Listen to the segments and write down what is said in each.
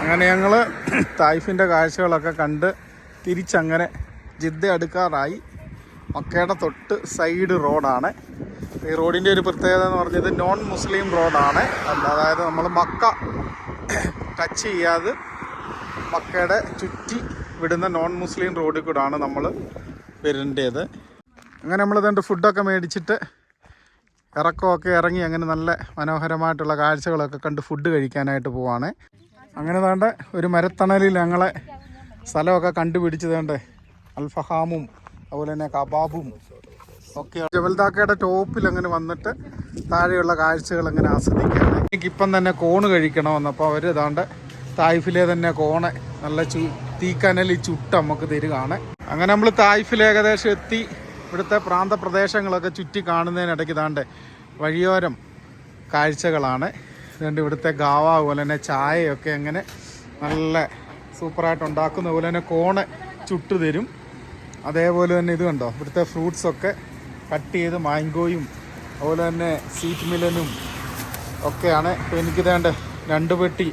അങ്ങനെ ഞങ്ങൾ തായ്ഫിന്റെ കാഴ്ചകളൊക്കെ കണ്ട് തിരിച്ചങ്ങനെ ജിദ്ദ അടുക്കാറായി. മക്കയുടെ തൊട്ട് സൈഡ് റോഡാണ്. ഈ റോഡിന്റെ ഒരു പ്രത്യേകത എന്ന് പറഞ്ഞത് നോൺ മുസ്ലിം റോഡാണ്. അതായത് നമ്മൾ മക്ക ടച്ച് ചെയ്യാതെ മക്കയുടെ ചുറ്റി വിടുന്ന നോൺ മുസ്ലിം റോഡിൽ കൂടാണ് നമ്മൾ വരേണ്ടത്. അങ്ങനെ നമ്മൾ ഇതുകൊണ്ട് ഫുഡൊക്കെ മേടിച്ചിട്ട് ഇറക്കമൊക്കെ ഇറങ്ങി അങ്ങനെ നല്ല മനോഹരമായിട്ടുള്ള കാഴ്ചകളൊക്കെ കണ്ട് ഫുഡ് കഴിക്കാനായിട്ട് പോവാണ്. അങ്ങനെ താണ്ട് ഒരു മരത്തണലിൽ ഞങ്ങളെ സ്ഥലമൊക്കെ കണ്ടുപിടിച്ച് വേണ്ടേ അൽഫഹാമും അതുപോലെ തന്നെ കബാബും ഒക്കെ ജബൽദാക്കയുടെ ടോപ്പിൽ അങ്ങനെ വന്നിട്ട് താഴെയുള്ള കാഴ്ചകൾ അങ്ങനെ ആസ്വദിക്കുകയാണ്. എനിക്കിപ്പം തന്നെ കോണ് കഴിക്കണമെന്ന് അപ്പോൾ അവർ ഇതാണ്ട് തായ്ഫിലെ തന്നെ കോണ് നല്ല ചു തീക്കനലി ചുട്ട് നമുക്ക് തരികയാണ്. അങ്ങനെ നമ്മൾ തായ്ഫിൽ ഏകദേശം എത്തി. ഇവിടുത്തെ പ്രാന്തപ്രദേശങ്ങളൊക്കെ ചുറ്റി കാണുന്നതിനിടയ്ക്ക് ഇതാണ്ട് വഴിയോരം കാഴ്ചകളാണ്. ഇതുകൊണ്ട് ഇവിടുത്തെ ഗാവ അതുപോലെ തന്നെ ചായയൊക്കെ അങ്ങനെ നല്ല സൂപ്പറായിട്ട് ഉണ്ടാക്കുന്ന പോലെ തന്നെ കോണ് ചുട്ടു തരും. അതേപോലെ തന്നെ ഇത് കണ്ടോ? ഇവിടുത്തെ ഫ്രൂട്ട്സൊക്കെ കട്ട് ചെയ്ത് മാംഗോയും അതുപോലെ തന്നെ സീറ്റ് മിലനും ഒക്കെയാണ്. ഇപ്പോൾ എനിക്ക് വേണ്ട രണ്ട് പെട്ടി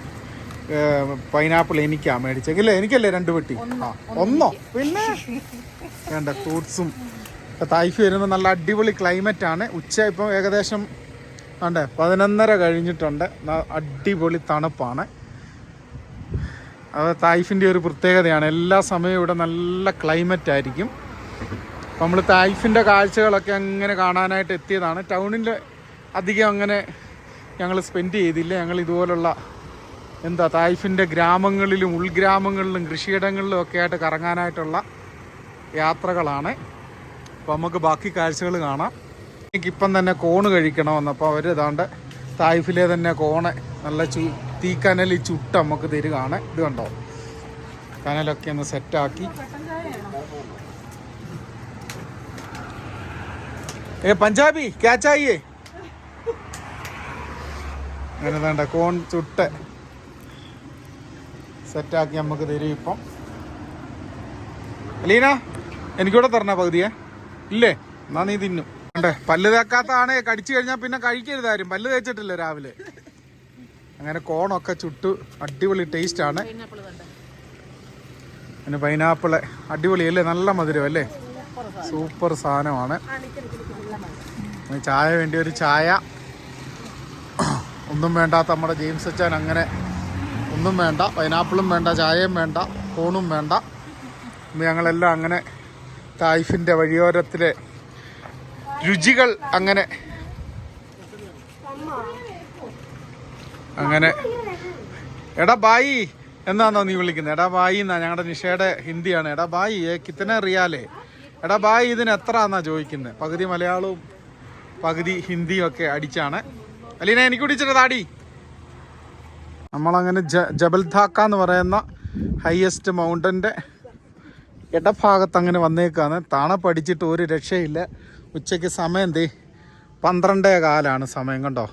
പൈനാപ്പിൾ എനിക്കാ മേടിച്ചത്. ഇല്ലേ? എനിക്കല്ലേ രണ്ട് പെട്ടി? ആ ഒന്നോ. പിന്നെ? വേണ്ട ഫ്രൂട്ട്സും തായ്ഫ് വരുമ്പോൾ നല്ല അടിപൊളി ക്ലൈമറ്റാണ് ഉച്ച ഇപ്പം ഏകദേശം വേണ്ടേ പതിനൊന്നര കഴിഞ്ഞിട്ടുണ്ട്. അടിപൊളി തണുപ്പാണ്. അത് തായ്ഫിന്റെ ഒരു പ്രത്യേകതയാണ്. എല്ലാ സമയവും ഇവിടെ നല്ല ക്ലൈമറ്റ് ആയിരിക്കും. നമ്മൾ തായ്ഫിന്റെ കാഴ്ചകളൊക്കെ അങ്ങനെ കാണാനായിട്ട് എത്തിയതാണ്. ടൗണിൽ അധികം അങ്ങനെ ഞങ്ങൾ സ്പെൻഡ് ചെയ്തില്ല. ഞങ്ങൾ ഇതുപോലുള്ള എന്താ തായ്ഫിന്റെ ഗ്രാമങ്ങളിലും ഉൾഗ്രാമങ്ങളിലും കൃഷിയിടങ്ങളിലും ഒക്കെ ആയിട്ട് കറങ്ങാനായിട്ടുള്ള യാത്രകളാണ്. അപ്പോൾ നമുക്ക് ബാക്കി കാഴ്ചകൾ കാണാം. എനിക്കിപ്പം തന്നെ കോണ് കഴിക്കണമെന്ന് അപ്പോൾ അവർ ഇതാണ്ട് തായ്ഫിലെ തന്നെ കോണ് നല്ല ചു തീക്കനലി ചുട്ട് നമുക്ക് തരികയാണ് ഇത് കണ്ടോ? കനലൊക്കെ ഒന്ന് സെറ്റാക്കി. ഏ പഞ്ചാബി ക്യാച്ചായിയേ അങ്ങനെ വേണ്ട കോൺ ചുട്ട് സെറ്റാക്കി നമുക്ക് തരും ഇപ്പം. അലീന എനിക്കൂടെ തരണ പകുതിയെ. ഇല്ലേ? എന്നാ നീ തിന്നു. പല്ല് തേക്കാത്തതാണ് കടിച്ചു കഴിഞ്ഞാൽ പിന്നെ കഴിക്കരുതാരും പല്ല് തേച്ചിട്ടില്ല രാവിലെ. അങ്ങനെ കോണൊക്കെ ചുട്ടു അടിപൊളി ടേസ്റ്റ് ആണ്. പിന്നെ പൈനാപ്പിൾ അടിപൊളിയല്ലേ? നല്ല മധുരം അല്ലേ? സൂപ്പർ സാധനമാണ്. ചായ വേണ്ടി ഒരു ചായ. ഒന്നും വേണ്ടാത്ത നമ്മുടെ ജെയിംസ് അച്ചാൻ അങ്ങനെ ഒന്നും വേണ്ട. പൈനാപ്പിളും വേണ്ട ചായയും വേണ്ട കോണും വേണ്ട. ഞങ്ങളെല്ലാം അങ്ങനെ തായ്ഫിന്റെ വഴിയോരത്തിലെ രുചികൾ അങ്ങനെ അങ്ങനെ. എടാ ബായി എന്നാന്നോ നീ വിളിക്കുന്നത് എടാ ബായി എന്നാ ഞങ്ങളുടെ നിഷയുടെ ഹിന്ദിയാണ്. എടാ ബായി ഏ കിത്തനെ അറിയാലേ? എടാ ബായി ഇതിന് എത്ര എന്നാ ചോദിക്കുന്നത് പകുതി മലയാളവും പകുതി ഹിന്ദിയും ഒക്കെ അടിച്ചാണ്. അലീന എനിക്ക് പിടിച്ചിട്ട് താടി നമ്മളങ്ങനെ ജ ജബൽ ധാക്ക എന്ന് പറയുന്ന ഹയസ്റ്റ് മൗണ്ടന്റെ ഇടഭാഗത്ത് അങ്ങനെ വന്നേക്കാണ്. തണുപ്പടിച്ചിട്ട് ഒരു രക്ഷയില്ല. ഉച്ചയ്ക്ക് സമയം എന്ത്? പന്ത്രണ്ടേ കാലാണ് സമയം കണ്ടോ?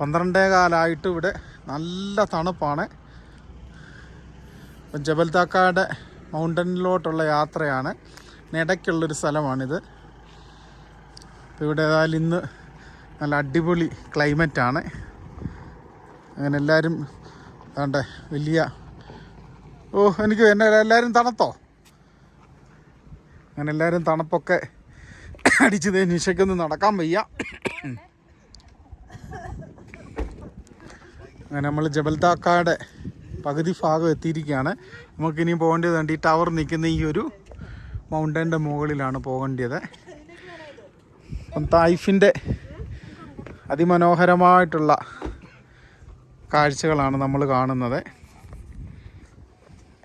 പന്ത്രണ്ടേ കാലായിട്ട് ഇവിടെ നല്ല തണുപ്പാണ്. ഇപ്പം ജബൽ താക്കാടെ മൗണ്ടനിലോട്ടുള്ള യാത്രയാണ്. ഇടയ്ക്കുള്ളൊരു സ്ഥലമാണിത്. ഇപ്പം ഇവിടെ ഏതായാലും ഇന്ന് നല്ല അടിപൊളി ക്ലൈമറ്റാണ്. അങ്ങനെ എല്ലാവരും വേണ്ടേ വലിയ ഓ എനിക്ക് എന്നെ എല്ലാവരും തണുത്തോ? അങ്ങനെ എല്ലാവരും തണുപ്പൊക്കെ അടിച്ചത് നിശയ്ക്കൊന്ന് നടക്കാൻ വയ്യ. അങ്ങനെ നമ്മൾ ജബൽതാക്കയുടെ പകുതി ഭാഗം എത്തിയിരിക്കുകയാണ്. നമുക്കിനി പോകേണ്ടത് വേണ്ടി ഈ ടവർ നിൽക്കുന്ന ഈ ഒരു മൗണ്ടന്റെ മുകളിലാണ് പോകേണ്ടത്. അപ്പം തായ്ഫിന്റെ അതിമനോഹരമായിട്ടുള്ള കാഴ്ചകളാണ് നമ്മൾ കാണുന്നത്.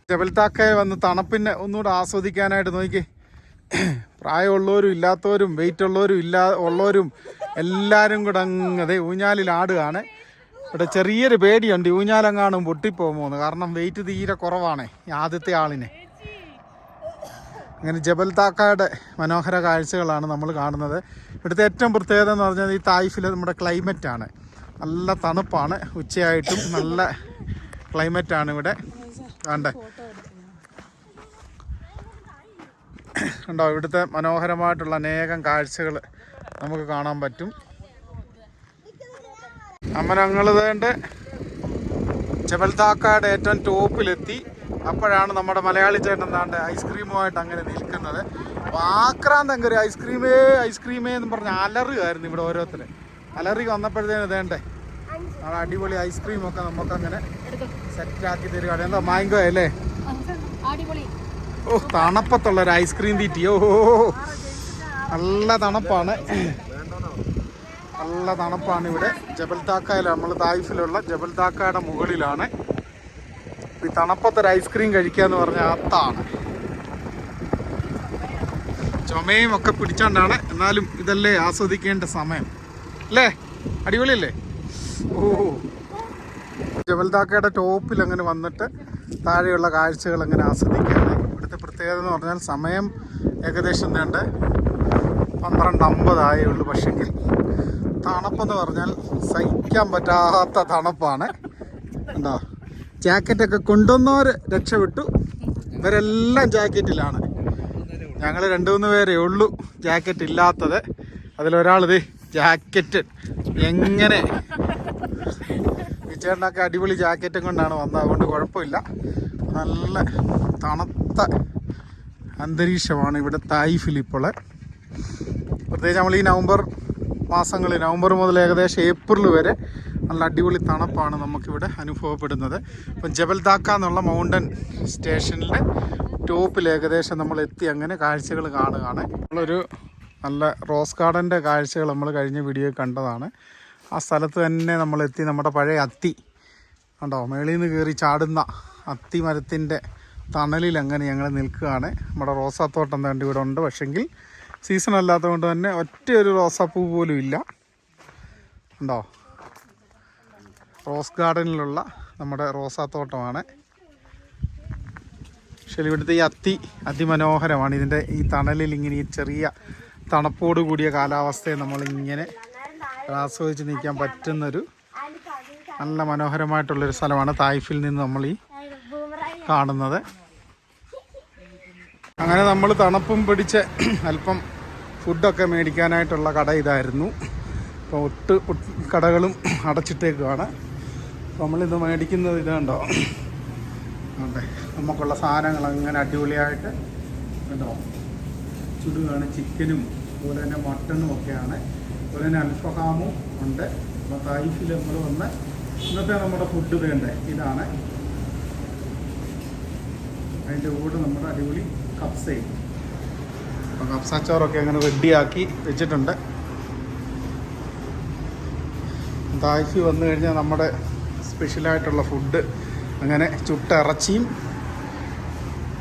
ജബൽതാക്കയെ വന്ന് തണുപ്പിനെ ഒന്നുകൂടെ ആസ്വദിക്കാനായിട്ട് നോക്കി. പ്രായമുള്ളവരും ഇല്ലാത്തവരും വെയിറ്റ് ഉള്ളവരും ഇല്ലാ ഉള്ളവരും എല്ലാവരും കൂടെ അങ്ങതെ ഊഞ്ഞാലിൽ ആടുകയാണ്. ഇവിടെ ചെറിയൊരു പേടിയുണ്ട്. ഊഞ്ഞാലെങ്ങാനും പൊട്ടിപ്പോകുമോന്ന് കാരണം വെയിറ്റ് തീരെ കുറവാണ് ആദ്യത്തെ ആളിനെ. അങ്ങനെ ജബൽ താക്കയുടെ മനോഹര കാഴ്ചകളാണ് നമ്മൾ കാണുന്നത്. ഇവിടുത്തെ ഏറ്റവും പ്രത്യേകത എന്ന് പറഞ്ഞാൽ ഈ തായ്ഫിൽ നമ്മുടെ ക്ലൈമറ്റാണ് നല്ല തണുപ്പാണ്. ഉച്ചയായിട്ടും നല്ല ക്ലൈമറ്റാണ് ഇവിടെ. കണ്ടേ? ഉണ്ടോ ഇവിടുത്തെ മനോഹരമായിട്ടുള്ള അനേകം കാഴ്ചകൾ നമുക്ക് കാണാൻ പറ്റും. അമ്മ ചെവൽതാക്കാട് ഏറ്റവും ടോപ്പിലെത്തി. അപ്പോഴാണ് നമ്മുടെ മലയാളി ചേട്ടൻ എന്താണ്ട് ഐസ്ക്രീമുമായിട്ട് അങ്ങനെ നിൽക്കുന്നത്. ആക്രാന്തം കയറി ഐസ്ക്രീമേ ഐസ്ക്രീമേ എന്ന് പറഞ്ഞ് അലറുകയായിരുന്നു ഇവിടെ ഓരോരുത്തർ അലറി വന്നപ്പോഴത്തേന് ഇതേണ്ടേ നാളെ അടിപൊളി ഐസ്ക്രീമൊക്കെ നമുക്കങ്ങനെ സെറ്റാക്കി തരികയാണ്. എന്താ മാങ്കോ അല്ലേ? ഓ തണുപ്പത്തുള്ള ഒരു ഐസ്ക്രീം തീറ്റി. ഓ നല്ല തണുപ്പാണ്. നല്ല തണുപ്പാണ് ഇവിടെ. ജബൽ താക്കയിൽ നമ്മൾ തായിഫിലുള്ള ജബൽ താക്കയുടെ മുകളിലാണ്. ഈ തണുപ്പത്തൊരു ഐസ്ക്രീം കഴിക്കുക എന്ന് പറഞ്ഞാൽ അത്താണ് ചുമയും ഒക്കെ പിടിച്ചോണ്ടാണ്. എന്നാലും ഇതല്ലേ ആസ്വദിക്കേണ്ട സമയം. അല്ലേ? അടിപൊളിയല്ലേ? ഓ. ജബൽ താക്കയുടെ ടോപ്പിൽ അങ്ങനെ വന്നിട്ട് താഴെയുള്ള കാഴ്ചകൾ അങ്ങനെ ആസ്വദിക്കുകയാണ് ഇവിടുത്തെ പ്രത്യേകത എന്ന് പറഞ്ഞാൽ സമയം ഏകദേശം വേണ്ട പന്ത്രണ്ട് അമ്പതായേ ഉള്ളൂ. പക്ഷെങ്കിൽ തണുപ്പെന്ന് പറഞ്ഞാൽ സഹിക്കാൻ പറ്റാത്ത തണുപ്പാണ്. ഉണ്ടോ ജാക്കറ്റൊക്കെ കൊണ്ടുവന്നവർ രക്ഷപ്പെട്ടു. ഇവരെല്ലാം ജാക്കറ്റിലാണ്. ഞങ്ങൾ രണ്ട് മൂന്ന് പേരേ ഉള്ളൂ ജാക്കറ്റ് ഇല്ലാത്തത്. അതിലൊരാളിത് ജാക്കറ്റ്. എങ്ങനെ? ചേട്ടനൊക്കെ അടിപൊളി ജാക്കറ്റും കൊണ്ടാണ് വന്നത്. അതുകൊണ്ട് കുഴപ്പമില്ല. നല്ല തണുത്ത അന്തരീക്ഷമാണ് ഇവിടെ തായിഫിൽ ഇപ്പോൾ. പ്രത്യേകിച്ച് നമ്മൾ ഈ നവംബർ മാസങ്ങളിൽ നവംബർ മുതൽ ഏകദേശം ഏപ്രിൽ വരെ നല്ല അടിപൊളി തണുപ്പാണ് നമുക്കിവിടെ അനുഭവപ്പെടുന്നത്. ഇപ്പം ജബൽ ദാക്ക എന്നുള്ള മൗണ്ടൻ സ്റ്റേഷനിലെ ടോപ്പിൽ ഏകദേശം നമ്മൾ എത്തി. അങ്ങനെ കാഴ്ചകൾ കാണുകയാണ്. നമ്മളൊരു നല്ല റോസ് ഗാർഡന്റെ കാഴ്ചകൾ നമ്മൾ കഴിഞ്ഞ വീഡിയോ കണ്ടതാണ്. ആ സ്ഥലത്ത് തന്നെ നമ്മൾ എത്തി. നമ്മുടെ പഴയ അത്തി. കണ്ടോ? മേളിൽ നിന്ന് കയറി ചാടുന്ന അത്തി മരത്തിന്റെ തണലിൽ അങ്ങനെ ഞങ്ങൾ നിൽക്കുകയാണ്. നമ്മുടെ റോസാത്തോട്ടം തേണ്ട ഇവിടെ ഉണ്ട്. പക്ഷെങ്കിൽ സീസൺ അല്ലാത്തതുകൊണ്ട് തന്നെ ഒറ്റ ഒരു റോസാപ്പൂ പോലും ഇല്ല. ഉണ്ടോ? റോസ് ഗാർഡനിലുള്ള നമ്മുടെ റോസാത്തോട്ടമാണ്. പക്ഷേ ഇവിടുത്തെ ഈ അത്തി അതിമനോഹരമാണ്. ഇതിന്റെ ഈ തണലിൽ ഇങ്ങനെ ഈ ചെറിയ തണുപ്പോട് കൂടിയ കാലാവസ്ഥയെ നമ്മളിങ്ങനെ ആസ്വദിച്ച് നിൽക്കാൻ പറ്റുന്നൊരു നല്ല മനോഹരമായിട്ടുള്ളൊരു സ്ഥലമാണ് തായ്ഫിൽ നിന്ന് നമ്മൾ ഈ കാണുന്നത്. അങ്ങനെ നമ്മൾ തണുപ്പും പിടിച്ച് അല്പം ഫുഡൊക്കെ മേടിക്കാനായിട്ടുള്ള കട ഇതായിരുന്നു. അപ്പോൾ ഒട്ട് കടകളും അടച്ചിട്ടേക്കുവാണ്. അപ്പോൾ നമ്മളിത് മേടിക്കുന്നത് ഇതുണ്ടോ? അതെ നമുക്കുള്ള സാധനങ്ങൾ അങ്ങനെ അടിപൊളിയായിട്ട് കണ്ടോ ചുടുകയാണ് ചിക്കനും അതുപോലെ തന്നെ മട്ടണും ഒക്കെയാണ്. അതുപോലെ തന്നെ അൽഫഹാമും ഉണ്ട്. അപ്പോൾ തായിഫിൽ നമ്മൾ വന്ന് ഇന്നത്തെ നമ്മുടെ ഫുഡ് വേണ്ടേ? ഇതാണ്. അതിന്റെ കൂടെ നമ്മുടെ അടിപൊളി കപ്സയും അപ്പോൾ കപ്സാച്ചോറൊക്കെ അങ്ങനെ റെഡിയാക്കി വെച്ചിട്ടുണ്ട്. താഴ്ച വന്നു കഴിഞ്ഞാൽ നമ്മുടെ സ്പെഷ്യലായിട്ടുള്ള ഫുഡ് അങ്ങനെ ചുട്ട ഇറച്ചിയും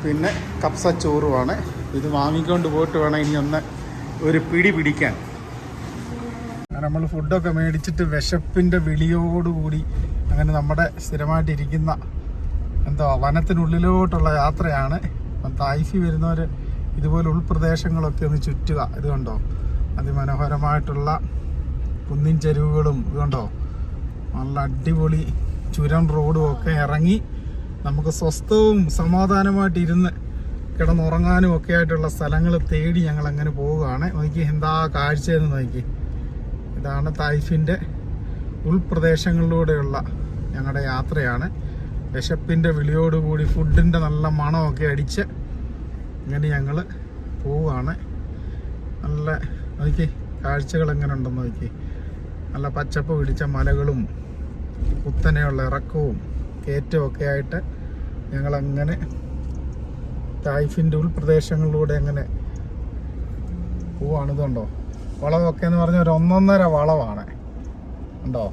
പിന്നെ കപ്സ ചോറുമാണ് ഇത് വാങ്ങിക്കൊണ്ട് പോയിട്ട് വേണം ഇനി ഒന്ന് ഒരു പിടി പിടിക്കാൻ. നമ്മൾ ഫുഡൊക്കെ മേടിച്ചിട്ട് വിശപ്പിന്റെ വിളിയോടുകൂടി അങ്ങനെ നമ്മുടെ സ്ഥിരമായിട്ടിരിക്കുന്ന എന്താ വനത്തിനുള്ളിലോട്ടുള്ള യാത്രയാണ്. അപ്പം തായ്ഫി വരുന്നവർ ഇതുപോലെ ഉൾപ്രദേശങ്ങളൊക്കെ ഒന്ന് ചുറ്റുക ഇത് കണ്ടോ? അതിമനോഹരമായിട്ടുള്ള കുന്നിൻ ചെരുവുകളും ഇത് കണ്ടോ? നല്ല അടിപൊളി ചുരം റോഡും ഒക്കെ ഇറങ്ങി നമുക്ക് സ്വസ്ഥവും സമാധാനമായിട്ട് ഇരുന്ന് കിടന്നുറങ്ങാനും ഒക്കെ ആയിട്ടുള്ള സ്ഥലങ്ങൾ തേടി ഞങ്ങൾ അങ്ങനെ പോവുകയാണ്. നോക്കി എന്താ കാഴ്ചയെന്ന് നോക്കി ഇതാണ് തായ്ഫിന്റെ ഉൾപ്രദേശങ്ങളിലൂടെയുള്ള ഞങ്ങളുടെ യാത്രയാണ്. വിശപ്പിന്റെ വിളിയോടുകൂടി ഫുഡിന്റെ നല്ല മണമൊക്കെ അടിച്ച് ഇങ്ങനെ ഞങ്ങൾ പോവുകയാണ് നല്ല നോക്കി കാഴ്ചകൾ എങ്ങനെ ഉണ്ടെന്ന് നോക്കി നല്ല പച്ചപ്പ് പിടിച്ച മലകളും കുത്തനെയുള്ള ഇറക്കവും കയറ്റവും ഒക്കെ ആയിട്ട് ഞങ്ങളങ്ങനെ തായ്ഫിന്റെ ഉൾപ്രദേശങ്ങളിലൂടെ അങ്ങനെ പോവാണ്. വളവൊക്കെ എന്ന് പറഞ്ഞാൽ ഒരു ഒന്നൊന്നര വളവാണ് ഉണ്ടോ?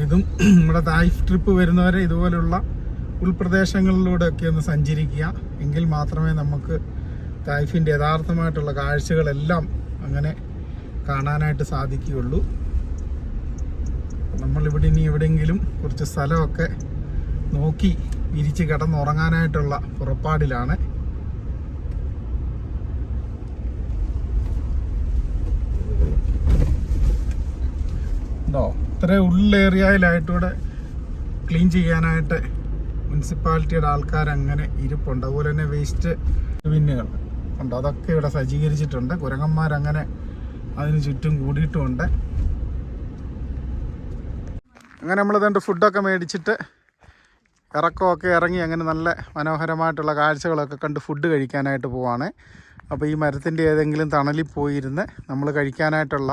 ഇതും നമ്മുടെ തായ്ഫ് ട്രിപ്പ് വരുന്നവരെ ഇതുപോലുള്ള ഉൾപ്രദേശങ്ങളിലൂടെ ഒക്കെ ഒന്ന് സഞ്ചരിക്കുക. എങ്കിൽ മാത്രമേ നമുക്ക് തായ്ഫിന്റെ യഥാർത്ഥമായിട്ടുള്ള കാഴ്ചകളെല്ലാം അങ്ങനെ കാണാനായിട്ട് സാധിക്കുകയുള്ളൂ. നമ്മളിവിടെ ഇനി എവിടെയെങ്കിലും കുറച്ച് സ്ഥലമൊക്കെ നോക്കി വിരിച്ച് കിടന്നുറങ്ങാനായിട്ടുള്ള പുറപ്പാടിലാണ്. ഉണ്ടോ ഇത്ര ഉള്ളേറിയയിലായിട്ടൂടെ ക്ലീൻ ചെയ്യാനായിട്ട് മുനിസിപ്പാലിറ്റിയുടെ ആൾക്കാർ അങ്ങനെ ഇരിപ്പുണ്ട്. അതുപോലെ തന്നെ വേസ്റ്റ് ബിന്നുകൾ ഉണ്ട്. അതൊക്കെ ഇവിടെ സജ്ജീകരിച്ചിട്ടുണ്ട്. കുരങ്ങന്മാരങ്ങനെ അതിന് ചുറ്റും കൂടിയിട്ടുമുണ്ട് അങ്ങനെ നമ്മൾ ഇതുകൊണ്ട് ഫുഡൊക്കെ മേടിച്ചിട്ട് ഇറക്കമൊക്കെ ഇറങ്ങി അങ്ങനെ നല്ല മനോഹരമായിട്ടുള്ള കാഴ്ചകളൊക്കെ കണ്ട് ഫുഡ് കഴിക്കാനായിട്ട് പോവാണ്. അപ്പോൾ ഈ മരത്തിന്റെ ഏതെങ്കിലും തണലിൽ പോയിരുന്ന് നമ്മൾ കഴിക്കാനായിട്ടുള്ള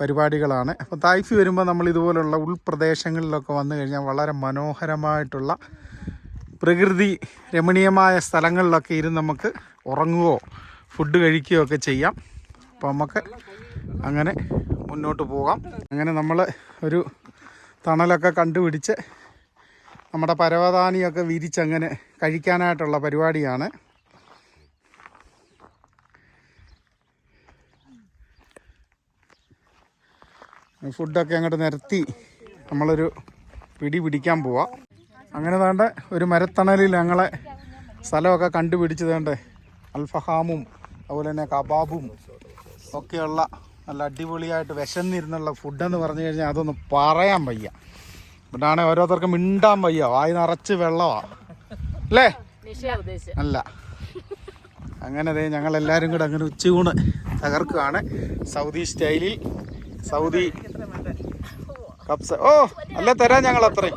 പരിപാടികളാണ്. അപ്പോൾ തായ്ഫി വരുമ്പോൾ നമ്മൾ ഇതുപോലുള്ള ഉൾപ്രദേശങ്ങളിലൊക്കെ വന്നു കഴിഞ്ഞാൽ വളരെ മനോഹരമായിട്ടുള്ള പ്രകൃതി രമണീയമായ സ്ഥലങ്ങളിലൊക്കെ ഇരുന്ന് നമുക്ക് ഉറങ്ങുകയോ ഫുഡ് കഴിക്കുകയോ ഒക്കെ ചെയ്യാം. അപ്പോൾ നമുക്ക് അങ്ങനെ മുന്നോട്ട് പോകാം. അങ്ങനെ നമ്മൾ ഒരു തണലൊക്കെ കണ്ടുപിടിച്ച് നമ്മുടെ പരവതാനിയൊക്കെ വിരിച്ചങ്ങനെ കഴിക്കാനായിട്ടുള്ള പരിപാടിയാണ്. ഫുഡൊക്കെ അങ്ങോട്ട് നിരത്തി നമ്മളൊരു പിടി പിടിക്കാൻ പോവാം. അങ്ങനെ വേണ്ട ഒരു മരത്തണലിൽ ഞങ്ങളെ സ്ഥലമൊക്കെ കണ്ടുപിടിച്ച് വേണ്ട അൽഫഹാമും അതുപോലെ തന്നെ കബാബും ഒക്കെയുള്ള നല്ല അടിപൊളിയായിട്ട് വിശന്നിരുന്നുള്ള ഫുഡെന്ന് പറഞ്ഞു കഴിഞ്ഞാൽ അതൊന്നും പറയാൻ വയ്യ. ഇവിടാണെ ഓരോരുത്തർക്കും മിണ്ടാൻ വയ്യ. വായി നിറച്ച് വെള്ളമാണ് അല്ലേ? അല്ല. അങ്ങനെ ദേ ഞങ്ങൾ എല്ലാവരും കൂടെ അങ്ങനെ ഉച്ചയൂണ് തകർക്കുകയാണ്. സൗദി സ്റ്റൈലിൽ സൗദി കപ്സ ഓ അല്ല തരാം ഞങ്ങൾ അത്രയും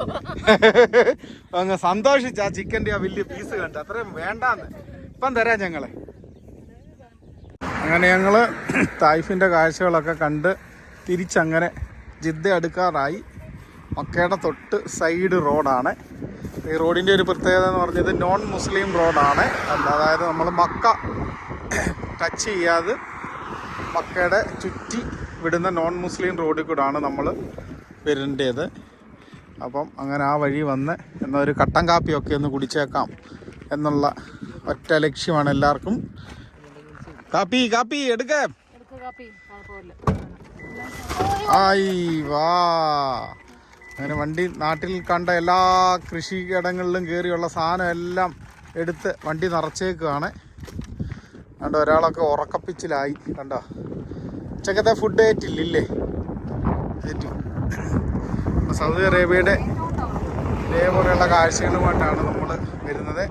അങ്ങ് സന്തോഷിച്ച് ആ ചിക്കന്റെ ആ വലിയ പീസ് കണ്ട്. അത്രയും വേണ്ടാന്ന്. ഇപ്പം തരാം ഞങ്ങളെ. അങ്ങനെ ഞങ്ങൾ തായ്ഫിന്റെ കാഴ്ചകളൊക്കെ കണ്ട് തിരിച്ചങ്ങനെ ജിദ്ദ അടുക്കാറായി. മക്കയുടെ തൊട്ട് സൈഡ് റോഡാണ്. ഈ റോഡിന്റെ ഒരു പ്രത്യേകത എന്ന് പറഞ്ഞത് നോൺ മുസ്ലിം റോഡാണ്. അതായത് നമ്മൾ മക്ക ടച്ച് ചെയ്യാതെ മക്കയുടെ ചുറ്റി വിടുന്ന നോൺ മുസ്ലിം റോഡിൽ കൂടാണ് നമ്മൾ വരേണ്ടത് അപ്പം അങ്ങനെ ആ വഴി വന്ന് എന്നാൽ ഒരു കട്ടൻ കാപ്പിയൊക്കെ ഒന്ന് കുടിച്ചേക്കാം എന്നുള്ള ഒറ്റ ലക്ഷ്യമാണ് എല്ലാവർക്കും. കാപ്പി കാപ്പി എടുക്ക. ആയി വാ. അങ്ങനെ വണ്ടി നാട്ടിൽ കണ്ട എല്ലാ കൃഷിയിടങ്ങളിലും കയറിയുള്ള സാധനം എല്ലാം എടുത്ത് വണ്ടി നിറച്ചേക്കുകയാണ് കണ്ടോ ഒരാളൊക്കെ ഉറക്കപ്പിച്ചിലായി. കണ്ടോ? ഉച്ചക്കത്തെ ഫുഡ് ഏറ്റില്ലേ ഏറ്റു. സൗദി അറേബ്യയുടെ ഇതേപോലെയുള്ള കാഴ്ചകളുമായിട്ടാണ് നമ്മൾ വരുന്നത്.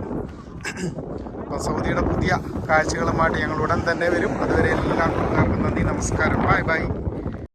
അപ്പോൾ സൗദിയുടെ പുതിയ കാഴ്ചകളുമായിട്ട് ഞങ്ങൾ ഉടൻ തന്നെ വരും. അതുവരെ എല്ലാവർക്കും നന്ദി നമസ്കാരം. Bye bye.